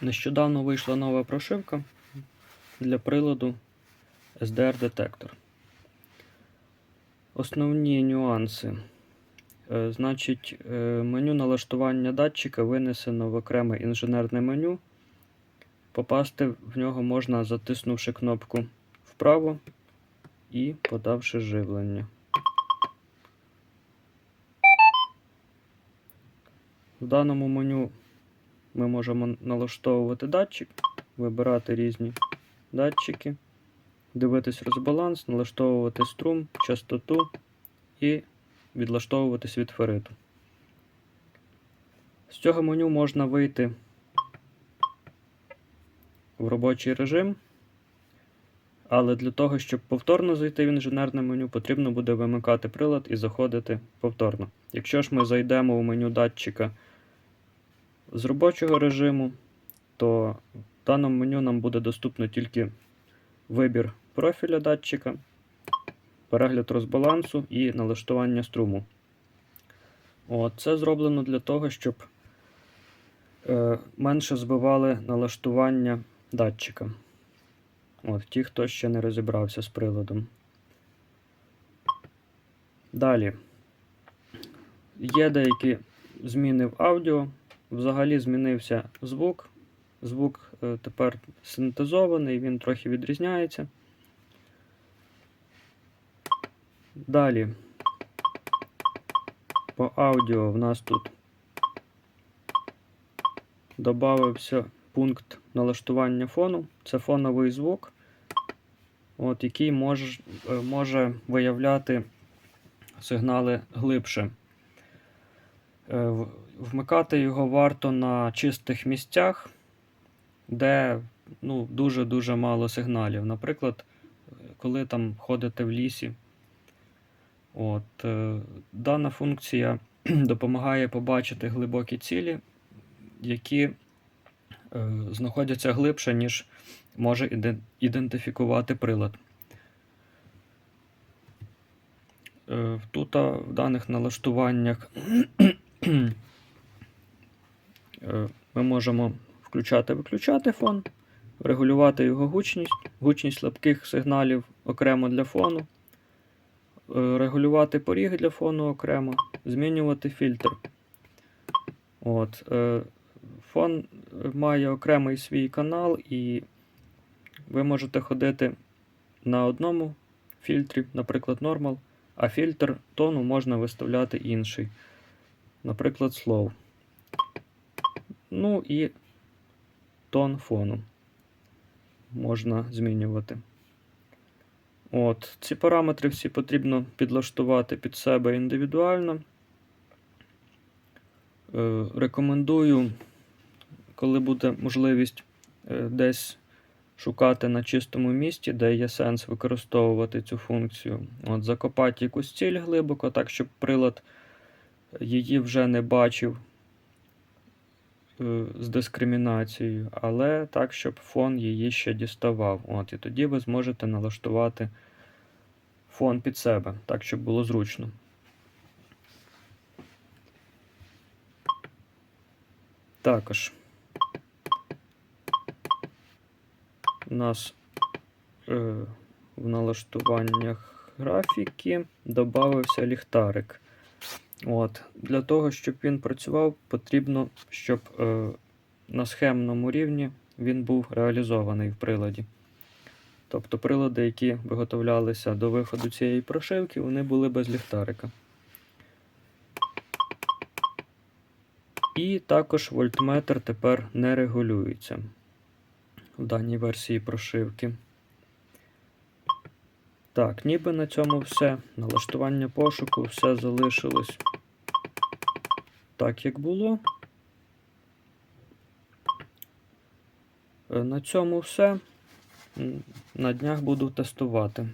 Нещодавно вийшла нова прошивка для приладу SDR-детектор. Основні нюанси. Е, Значить, е, меню налаштування датчика винесено в окреме інженерне меню. Попасти в нього можна, затиснувши кнопку вправо і подавши живлення. В даному меню ми можемо налаштовувати датчик, вибирати різні датчики, дивитись розбаланс, налаштовувати струм, частоту і відлаштовуватись від фериту. З цього меню можна вийти в робочий режим, але для того, щоб повторно зайти в інженерне меню, потрібно буде вимикати прилад і заходити повторно. Якщо ж ми зайдемо в меню датчика з робочого режиму, то в даному меню нам буде доступно тільки вибір профіля датчика, перегляд розбалансу і налаштування струму. От, Це зроблено для того, щоб е, менше збивали налаштування датчика. От, Ті, хто ще не розібрався з приладом. Далі. Є деякі зміни в аудіо. Взагалі змінився звук. Звук е, тепер синтезований, він трохи відрізняється. Далі по аудіо в нас тут додався пункт налаштування фону. Це фоновий звук, от, який може, е, може виявляти сигнали глибше. Вмикати його варто на чистих місцях, де ну, дуже-дуже мало сигналів. Наприклад, коли там ходите в лісі. От, е, Дана функція допомагає побачити глибокі цілі, які е, знаходяться глибше, ніж може ідентифікувати прилад. Е, Тут в даних налаштуваннях ми можемо включати-виключати фон, регулювати його гучність, гучність слабких сигналів окремо для фону, е, регулювати поріг для фону окремо, змінювати фільтр. От, е, Фон має окремий свій канал, і ви можете ходити на одному фільтрі, наприклад, Normal, а фільтр тону можна виставляти інший, наприклад, Slow. Ну і тон фону можна змінювати. От, Ці параметри всі потрібно підлаштувати під себе індивідуально. Е, рекомендую, коли буде можливість е, десь шукати на чистому місці, де є сенс використовувати цю функцію. От, Закопати якусь ціль глибоко, так, щоб прилад її вже не бачив з дискримінацією, але так, щоб фон її ще діставав. От, І тоді ви зможете налаштувати фон під себе, так, щоб було зручно. Також у нас е, в налаштуваннях графіки додався ліхтарик. От. Для того, щоб він працював, потрібно, щоб е, на схемному рівні він був реалізований в приладі. Тобто прилади, які виготовлялися до виходу цієї прошивки, вони були без ліхтарика. І також вольтметр тепер не регулюється в даній версії прошивки. Так, ніби на цьому все. Налаштування пошуку, все залишилось так, як було. Е, На цьому все. На днях буду тестувати.